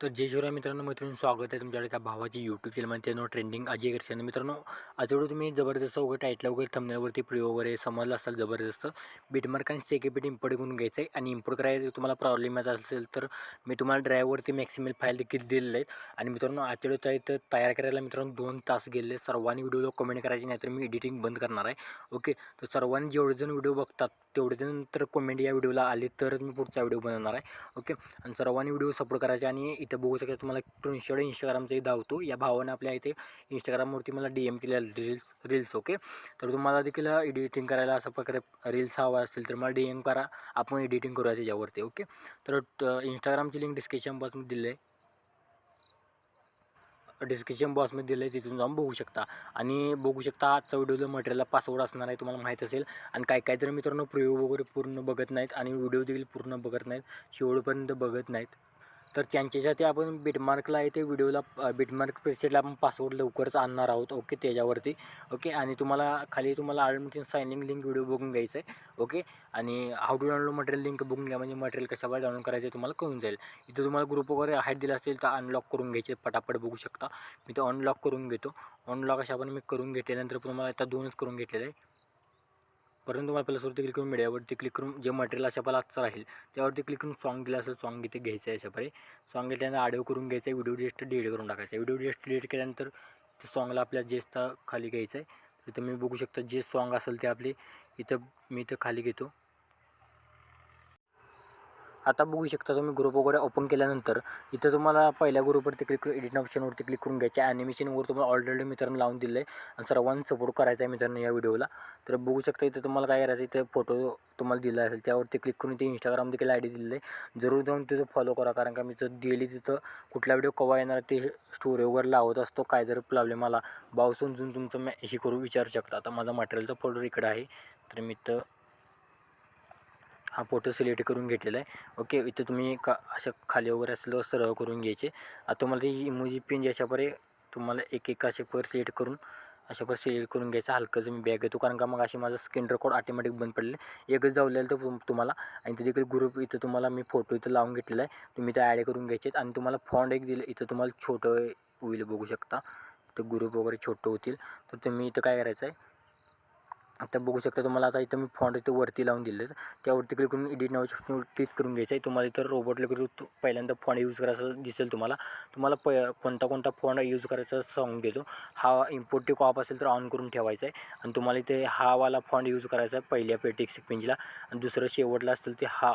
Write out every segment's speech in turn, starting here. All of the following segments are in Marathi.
तर जय शिवराय मित्रांनो मैत्रिणी स्वागत आहे तुमच्याकडे त्या भावाची यूट्यूब चॅनलमध्ये नो ट्रेंडिंग अजय करशाने मित्रांनो आज तुम्ही जबरदस्त वगैरे टाईटला वगैरे थंबनेलवरती प्रिय वगैरे समजलं असाल जबरदस्त बीटमार्क आणि सेकेपीट इम्पोर्ट करून घ्यायचं आहे आणि इम्पोर्ट करायचं तुम्हाला प्रॉब्लेम येत असेल तर मी तुम्हाला ड्राईव्हवरती मॅक्सिमल फाईल देखील दिलेले आहेत. आणि मित्रांनो आजच्या तर इथं तयार करायला मित्रांनो दोन तास गेले. सर्वांनी व्हिडिओला कमेंट करायची नाही तर मी एडिटिंग बंद करणार आहे. ओके तर सर्वांनी जेवढे जण व्हिडिओ बघतात तेवढे जण तर कमेंट या व्हिडिओला आले तरच मी पुढचा व्हिडिओ बनवणार आहे. ओके आणि सर्वांनी व्हिडिओ सपोर्ट करायचे आणि इथं बघू शकता तुम्हाला दोनशे इंस्टाग्रामचाही धावतो. या भावाने आपल्या इथे इंस्टाग्रामवरती मला डी एम केलेला रील्स रील्स ओके तर तुम्हाला देखील एडिटिंग करायला असं प्रकारे रील्स हवा असतील तर मला डी एम करा. आपण एडिटिंग करूया त्याच्यावरती ओके तर इंस्टाग्रामची लिंक डिस्क्रिप्शन बॉक्समध्ये दिलं आहे डिस्क्रिप्शन बॉक्समध्ये दिलं आहे तिथून जाऊन बघू शकता. आणि बघू शकता आजचा व्हिडिओला मटेरियलला पासवर्ड असणार आहे तुम्हाला माहीत असेल. आणि काही काय तर मित्रांनो प्रयोग वगैरे पूर्ण बघत नाहीत आणि व्हिडिओ देखील पूर्ण बघत नाहीत. शेवटपर्यंत बघत नाहीत. तर त्यांच्यासाठी आपण बिटमार्कला आहे ते व्हिडिओला बिटमार्क प्रेसेटला आपण पासवर्ड लवकरच आणणार आहोत. ओके त्याच्यावरती. ओके आणि तुम्हाला खाली तुम्हाला आळमतीन सायनिंग लिंक व्हिडिओ बघून घ्यायचं आहे. ओके आणि how to download material link बघून घ्या. म्हणजे मटेरियल कशावर डाउनलोड करायचं आहे तुम्हाला कळून जाईल. इथं तुम्हाला ग्रुप वगैरे हाईट दिला असेल तर अनलॉक करून घ्यायचे. पटापट बघू शकता. मी ते अनलॉक करून घेतो. अनलॉक अशा पण मी करून घेतल्यानंतर तुम्हाला आता दोनच करून घेतलेलं आहे. परंतु तुम्हाला पहिलं सुरुवाती क्लिक करून मीडियावरती क्लिक करून जे मटेरियल अशा पहिला आजचं राहील त्यावरती क्लिक करून सॉन्ग दिलं असेल सॉन्ग इथे घ्यायचं आहे अशापरे. सॉन्ग घेतल्यानंतर ऑडिओ करून घ्यायचं आहे व्हिडिओ डिस्ट डिलीट करून टाकायचा व्हिडिओ डिस्ट डिलीट केल्यानंतर ते सॉन्गला आपल्या जेस्ता खाली घ्यायचं आहे. तिथं मी बघू शकता जे सॉन्ग असेल ते आपले इथं मी इथं खाली घेतो. आता बघू शकता तुम्ही ग्रुप वगैरे ओपन केल्यानंतर इथं तुम्हाला पहिल्या ग्रुपवरती क्लिक करून एडिट ऑप्शनवरती क्लिक करून घ्यायचे. ॲनिमेशनवर तुम्हाला ऑलरेडी मित्रांनो लावून दिलं आहे आणि सर्वांनी सपोर्ट करायचा आहे मित्रांनो या व्हिडिओला तर बघू शकता इथं तुम्हाला काय करायचं इथे फोटो तुम्हाला दिला असेल त्यावरती क्लिक करून ते इंस्टाग्राम देखील आय डी दिलेलं आहे. जरूर जाऊन तिथं फॉलो करा कारण का मी तर डेली तिथं कुठला व्हिडिओ कवा येणार ते स्टोरी वगैरे लावत असतो काय जर प्रॉब्लेम आला भाव समजून तुमचं मॅ हे करू विचारू शकता. आता माझा मटेरियलचा फोल्डर इकडं आहे. तर मी तर हा फोटो सिलेक्ट करून घेतलेला आहे. ओके इथं तुम्ही का अशा खाली वगैरे असलं सरळ करून घ्यायचे. आता तुम्हाला ती इमोजी पिन याच्यापरे तुम्हाला एक एक असे पर सिलेक्ट करून अशा पर सिलेक्ट करून घ्यायचं. हलकं मी बॅग घेतो कारण का मग अशी माझं स्क्रीन रेकॉर्ड ऑटोमॅटिक बंद पडले एकच जावलेलं तर तुम्हाला आणि तिथे देखील ग्रुप इथं तुम्हाला मी फोटो इथं लावून घेतलेला आहे. तुम्ही ते ॲड करून घ्यायचे आणि तुम्हाला फॉन्ड एक दिलं इथं तुम्हाला छोटं होईल बघू शकता. तर ग्रुप वगैरे छोटं होतील. तर तुम्ही इथं काय करायचं आहे? आता बघू शकता तुम्हाला आता इथं मी फॉन्ट इथं वरती लावून दिले त्यावरती क्लिक करून एडिट नावाच्या क्लिक करून घ्यायचं आहे. तुम्हाला इथं रोबोटला करून पहिल्यांदा फॉन्ट यूज करायचं दिसेल तुम्हाला. तुम्हाला प कोणता कोणता फॉन्ट यूज करायचा सांगून देतो. हा इम्पोर्टिव्ह कॉप असेल तर ऑन करून ठेवायचा आहे. आणि तुम्हाला इथे हावाला फॉन्ट यूज करायचा आहे पहिल्या पेटिक पिंजला आणि दुसरं शेवटला असेल ते हा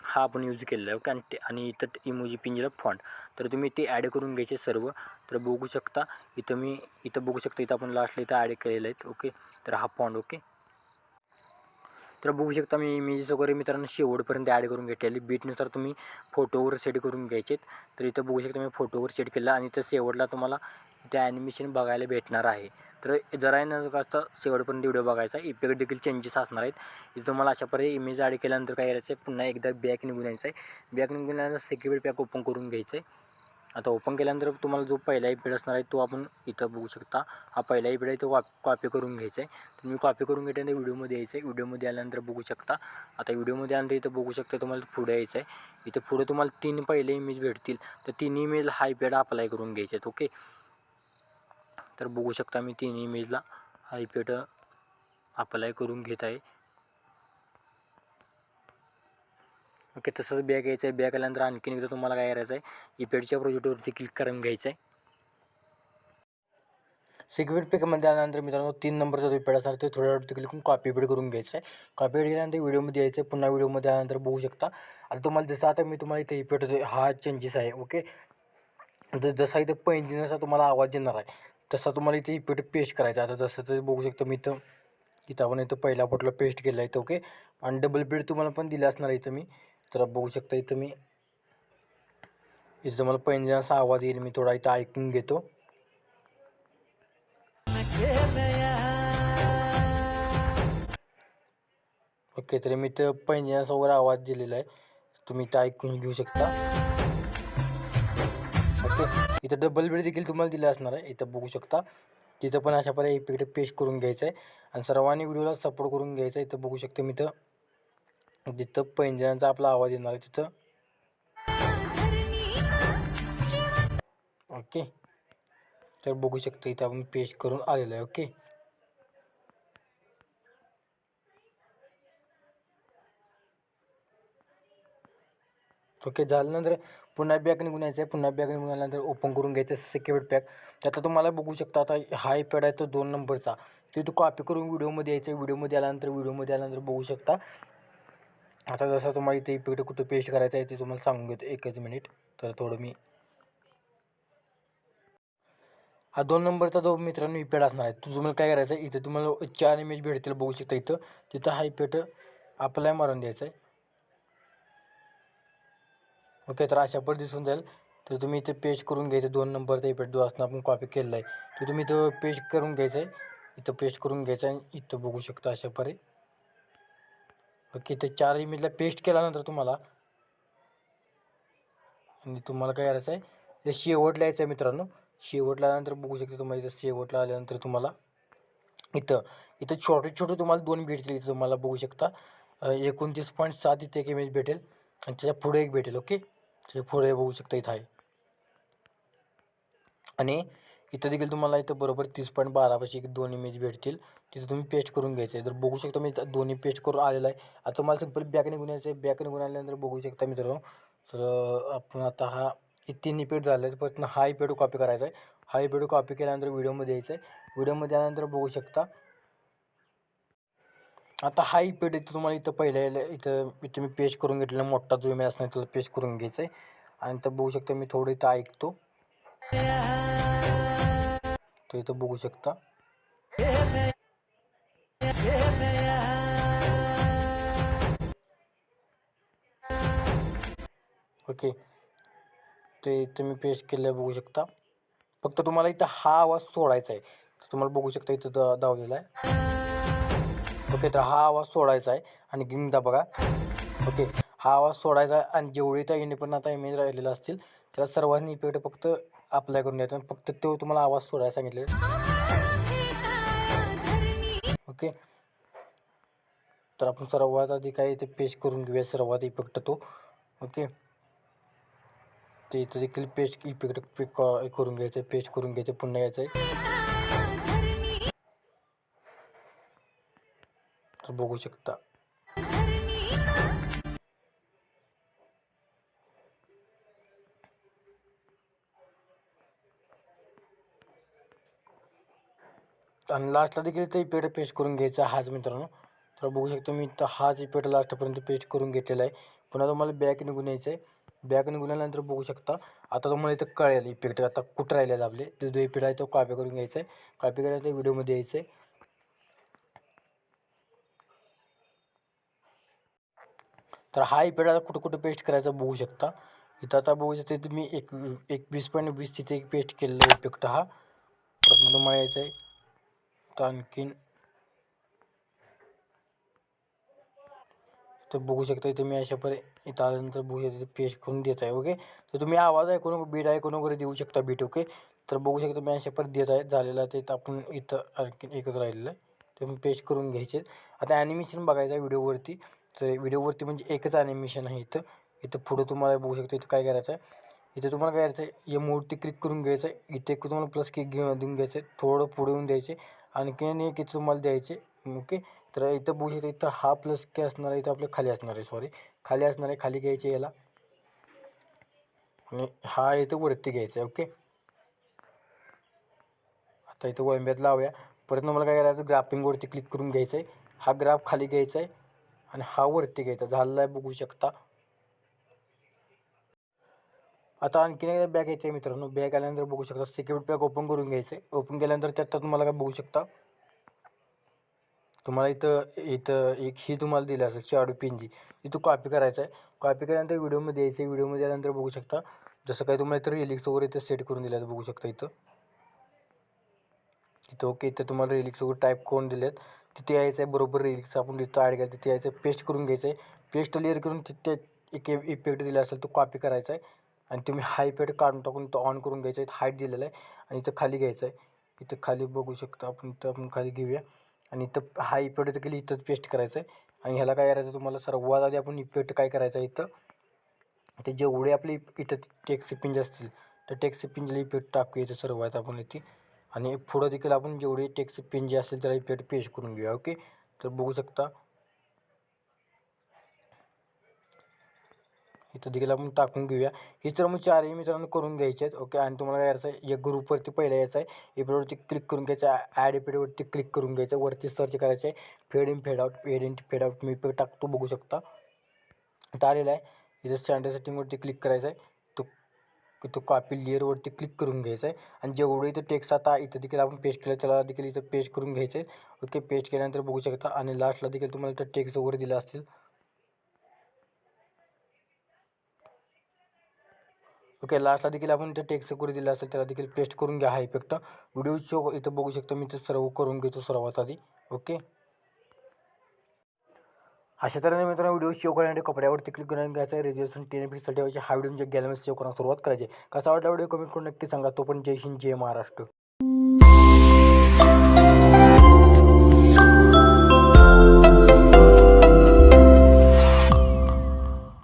हा आपण यूज केलेला आहे. ओके आणि ते आणि इथं इमोजी पिंजला फॉन्ट तर तुम्ही ते ॲड करून घ्यायचे सर्व. तर बघू शकता इथं मी इथं बघू शकता इथं आपण लास्टला इथं ॲड केलेलं आहेत ओके तर हा पॉन्ड ओके तर बघू शकता मी इमेजेस वगैरे मित्रांनो शेवटपर्यंत ॲड करून घेतलेली बीटनुसार तुम्ही फोटोवर सेट करून घ्यायचेत. तर इथं बघू शकता मी फोटोवर सेट केला आणि इथं शेवटला तुम्हाला इथे ॲनिमेशन बघायला भेटणार आहे. तर जरा न असता शेवटपर्यंत व्हिडिओ बघायचा इफेक्ट देखील चेंजेस असणार आहेत. इथं तुम्हाला अशा प्रकारे इमेज ॲड केल्यानंतर काय करायचं आहे पुन्हा एकदा बॅक निघून यायचं आहे बॅक निघून गेल्यानंतर सेक्युरिटी पॅक ओपन करून घ्यायचं आहे आता ओपन केल्यानंतर तुम्हाला जो पहिला इपेड असणार आहे तो आपण इथं बघू शकता. हा पहिला इपेड आहे तो कॉपी करून घ्यायचा आहे. तुम्ही कॉपी करून घेतल्यानंतर व्हिडिओमध्ये यायचं आहे. व्हिडिओमध्ये आल्यानंतर बघू शकता. आता व्हिडिओमध्ये आल्यानंतर इथं बघू शकता तुम्हाला पुढे यायचं आहे. इथं पुढे तुम्हाला तीन पहिले इमेज भेटतील. तर तीन इमेज हा इपेड अप्लाय करून घ्यायचे आहेत. ओके तर बघू शकता मी तीन इमेजला हा इपेड अप्लाय करून घेत आहे. ओके तसंच बॅग यायचं आहे. बॅग आल्यानंतर आणखीन एकदा तुम्हाला काय करायचं आहे इपेडच्या प्रोजेक्टवरती क्लिक करून घ्यायचं आहे. सिक्युरिटी पेकमध्ये आल्यानंतर मित्रांनो तीन नंबरचा जो पेड असणार ते थोड्यावरती क्लिक करून कॉपी पेड करून घ्यायचं आहे. कॉपी पेड केल्यानंतर व्हिडिओमध्ये यायचं आहे. पुन्हा व्हिडिओमध्ये आल्यानंतर बघू शकता. आता तुम्हाला जसं आता मी तुम्हाला इथे इपेड हा चेंजेस आहे ओके? जर जसा इथं पैंजिनाचा तुम्हाला आवाज येणार आहे. तसा तुम्हाला इथे इपेड पेस्ट करायचा आता जसं तर बघू शकता मी इथं इथं आपण इथं पहिला फोटोला पेस्ट केला आहे ओके? आणि डबल बेड तुम्हाला पण दिला असणार इथं मी. तर बघू शकता इथं मी इथं तुम्हाला पैंजनाचा आवाज येईल मी थोडा इथं ऐकून घेतो. ओके तर मी इथं पैंजनाचा आवाज दिलेला आहे. तुम्ही इथं ऐकून घेऊ शकता. ओके इथं डबल बेड देखील तुम्हाला दिला असणार आहे. इथं बघू शकता. तिथं पण अशा प्रकारे इकडे पेस्ट करून घ्यायचं आहे. आणि सर्वांनी व्हिडिओला सपोर्ट करून घ्यायचा आहे. इथं बघू शकता मी इथं जिथं पैंजणांचा आपला आवाज येणार आहे तिथं. ओके. तर बघू शकतो इथं आपण पेस्ट करून आलेलं आहे ओके. ओके झाल्यानंतर पुन्हा बॅग निघून यायचं आहे पुन्हा बॅग निघून आल्यानंतर ओपन करून घ्यायचं सिक्युरिट पॅक तर आता तुम्हाला बघू शकता आता हा पॅड आहे तो दोन नंबरचा ते तू कॉपी करून व्हिडिओमध्ये यायचं आहे व्हिडिओमध्ये आल्यानंतर व्हिडिओमध्ये आल्यानंतर बघू शकता. आता जसं तुम्हाला इथे इपिकडे कुठं पेस्ट करायचं आहे ते तुम्हाला सांगून घेतो एकच मिनिट. तर थोडं मी हा दोन नंबरचा जो मित्रांनो इपेड असणार आहे तो तुम्हाला काय करायचं आहे इथं तुम्हाला चार इमेज भेटतील बघू शकता इथं. तिथं हा इपेट अप्लाय मारून द्यायचा आहे. ओके तर अशा पण दिसून जाईल. तर तुम्ही इथे पेस्ट करून घ्यायचं दोन नंबरचा इपेट जो असणार आपण कॉपी केलेला आहे तो तुम्ही इथं पेस्ट करून घ्यायचं आहे. इथं पेस्ट करून घ्यायचं आहे इथं बघू शकता अशा परे ओके ते चार इमेजला पेस्ट केल्यानंतर तुम्हाला आणि तुम्हाला काय करायचं आहे ते शेवटला यायचं आहे मित्रांनो. शेवटला आल्यानंतर बघू शकता तुम्हाला इथं शेवटला आल्यानंतर तुम्हाला इथं इथं छोटे छोटे तुम्हाला दोन भेटतील इथं तुम्हाला बघू शकता. एकोणतीस पॉईंट सात इथे एक इमेज भेटेल आणि त्याच्या पुढे एक भेटेल ओके? त्याच्या पुढे बघू शकता इथं आहे. आणि इथं देखील तुम्हाला इथं बरोबर तीस पॉईंट बारापाशी एक दोन इमेज भेटतील. तिथं तुम्ही पेस्ट करून घ्यायचं आहे. तर बघू शकता मी इथं दोन्ही पेस्ट करून आलेलं आहे. आता तुम्हाला सिंपल बॅक निघून यायचं आहे. बॅक निघून आल्यानंतर बघू शकता मित्रांनो. तर आपण आता हा तीन इपेड झाले आहे पण हा इपेड कॉपी करायचा आहे. हा इपेड कॉपी केल्यानंतर व्हिडिओमध्ये यायचं आहे. व्हिडिओमध्ये आल्यानंतर बघू शकता. आता हा इपेड इथं तुम्हाला इथं पहिल्या इथं इथं मी पेस्ट करून घेतलेला मोठा जो इमेज असणार त्याला पेस्ट करून घ्यायचा आहे. आणि तर बघू शकता मी थोडं इथं ऐकतो. तर इथं बघू शकता. ओके. ते इथं मी पेस्ट केलं बघू शकता. फक्त तुम्हाला इथं हा आवाज सोडायचा आहे. तर तुम्हाला बघू शकता इथं द दावलेला आहे. ओके तर हा आवाज सोडायचा आहे. आणि गिंगदा बघा. ओके. हा आवाज सोडायचा आणि जेवढी त्या इंडिपेंडंट आता इमेज राहिलेला असतील त्याला सर्वांनी इफेक्ट फक्त अप्लाय करून द्यायचा आणि फक्त तो तुम्हाला आवाज सोडायला सांगितले ओके तर आपण सर्वात आधी काय ते पेस्ट करून घेऊया. सर्वात इफेक्ट तो. ओके ते इथं देखील पेस्ट इफेक्ट पिक करून घ्यायचं पेस्ट करून घ्यायचं पुन्हा यायचं आहे तर बघू शकता. आणि लास्टला देखील ते इफेक्ट पेस्ट करून घ्यायचा हाच मित्रांनो. तर बघू शकतो मी तर हाच इफेक्ट लास्टपर्यंत पेस्ट करून घेतलेला आहे. पुन्हा तुम्हाला बॅक निघून यायचं आहे बॅक निघून आल्यानंतर बघू शकता आता तुम्हाला इथं कळेल इफेक्ट आता कुठं राहिलेला आपले. जो जो इफेक्ट आहे तो कॉपी करून घ्यायचा आहे कॉपी केल्यानंतर व्हिडिओमध्ये यायचं आहे तर हा इफेक्ट आता कुठं कुठं पेस्ट करायचा बघू शकता. इथं आता बघू शकता इथं मी एक एक वीस पॉईंट वीस तिथे एक पेस्ट केलेला इफेक्ट हा. परत तुम्हाला यायचं आहे तर आणखीन तर बघू शकता इथे मी अशा पर इथं आल्यानंतर बघू शकता पेस्ट करून देत आहे ओके तर तुम्ही आवाज ऐकून बीट ऐकून वगैरे देऊ शकता बीट ओके तर बघू शकता मी अशा पर देत आहे झालेला ते इथं आपण इथं आणखीन एकच राहिलेलं आहे. ते मी पेस्ट करून घ्यायचे आता ॲनिमेशन बघायचं आहे व्हिडिओवरती. तर व्हिडिओवरती म्हणजे एकच ॲनिमेशन आहे इथं. इथं पुढं तुम्हाला बघू शकता इथं काय करायचं आहे. इथे तुम्हाला काय करायचं आहे या मूर्ती क्लिक करून घ्यायचं आहे. इथे एक तुम्हाला प्लस किक घेऊन देऊन घ्यायचं आहे. थोडं पुढे येऊन द्यायचे आणखीन एक इथं तुम्हाला द्यायचे ओके? तर इथं बघू शकता इथं हा प्लस के असणार आहे इथं आपलं खाली असणार आहे सॉरी खाली असणार आहे खाली घ्यायचे याला. आणि हा इथं वरती घ्यायचा आहे ओके? आता इथं वळंब्यात लावूया. परत तुम्हाला काय करायचं ग्राफिंगवरती क्लिक करून घ्यायचं आहे. हा ग्राफ खाली घ्यायचा आहे आणि हा वरती घ्यायचा झालेला आहे बघू शकता. आता आणखीन एकदा बॅग यायचं आहे मित्रांनो. बॅग आल्यानंतर बघू शकता सिक्युरिटी पॅक ओपन करून घ्यायचं आहे. ओपन केल्यानंतर त्यात तुम्हाला काय बघू शकता? तुम्हाला इथं इथं एक ही तुम्हाला दिली असेल शाडू पिन जी. कॉपी करायचं आहे. कॉपी केल्यानंतर व्हिडिओमध्ये यायचं आहे. व्हिडिओमध्ये आल्यानंतर बघू शकता जसं काही तुम्हाला इथं रिलिक्स वगैरे इथं सेट करून दिलं बघू शकता इथं. इथं ओके इथं तुम्हाला रिलिक्स वगैरे टाईप करून दिलेत. तिथे यायचं आहे बरोबर रिलिक्स आपण तिथं ॲड केलं तिथे यायचं पेस्ट करून घ्यायचं आहे. पेस्ट क्लिअर करून तिथे एक इफेक्ट दिला असेल तो कॉपी करायचा आहे. आणि तुम्ही हाय इफेक्ट काढून टाकून तो ऑन करून घ्यायचा आहे हाईट दिलेला आहे आणि इथं खाली घ्यायचं आहे. इथं खाली बघू शकता आपण इथं आपण खाली घेऊया. आणि इथं हा इफेक्ट देखील इथं पेस्ट करायचं आहे. आणि ह्याला काय करायचं तुम्हाला सर्वात आधी आपण इफेक्ट काय करायचं आहे इथं? ते जेवढे आपले इथं टॅक्सी पिंज असतील तर टॅक्सी पिंजला इफेक्ट टाकूया इथं सर्वात आपण इथे. आणि पुढं देखील आपण जेवढे टॅक्सी पिंजे असतील असेल त्याला इफेक्ट पेस्ट करून घेऊया ओके? तर बघू शकता इथं देखील आपण टाकून घेऊया. हे तर मग चारही मित्रांनो करून घ्यायचे आहेत. ओके आणि तुम्हाला यायचं आहे या ग्रुपवरती पहिला यायचं आहे. एपिडवरती क्लिक करून घ्यायचं आहे. ॲड एपिडवरती क्लिक करून घ्यायचं आहे. वरती सर्च करायचं आहे. Fade in fade out fade in fade out मी टाकतो बघू शकता. इथं आलेला आहे. इथं स्टँडर्ड सेटिंगवरती क्लिक करायचं आहे. तो कॉपी लेअरवरती क्लिक करून घ्यायचं आहे. आणि जेवढं इथं टेक्स्ट आता इथं देखील आपण पेस्ट केलं त्याला देखील इथं पेस्ट करून घ्यायचं आहे. ओके पेस्ट केल्यानंतर बघू शकता. आणि लास्टला देखील तुम्हाला इथं टेक्स्ट वगैरे दिलं असतील. ओके लास्टला देखील आपण इथं टेक्स्ट वगैरे दिलं असेल त्याला देखील पेस्ट करून घ्या हा इफेक्ट व्हिडिओ शो इथं बघू शकतो मी ते सर्व करून घेतो सर्वात आधी. ओके अशा तऱ्हेने मित्रांनो व्हिडिओ शेव करण्यासाठी कपड्यावरती क्लिक करून घ्यायचं आहे. टेन पिक्सल हा व्हिडिओ म्हणजे गॅलरीमध्ये सेव्ह करणं सुरुवात करायची कसा वाटला व्हिडिओ कमेंट करून नक्की सांगा. तो पण जय हिंद जय महाराष्ट्र.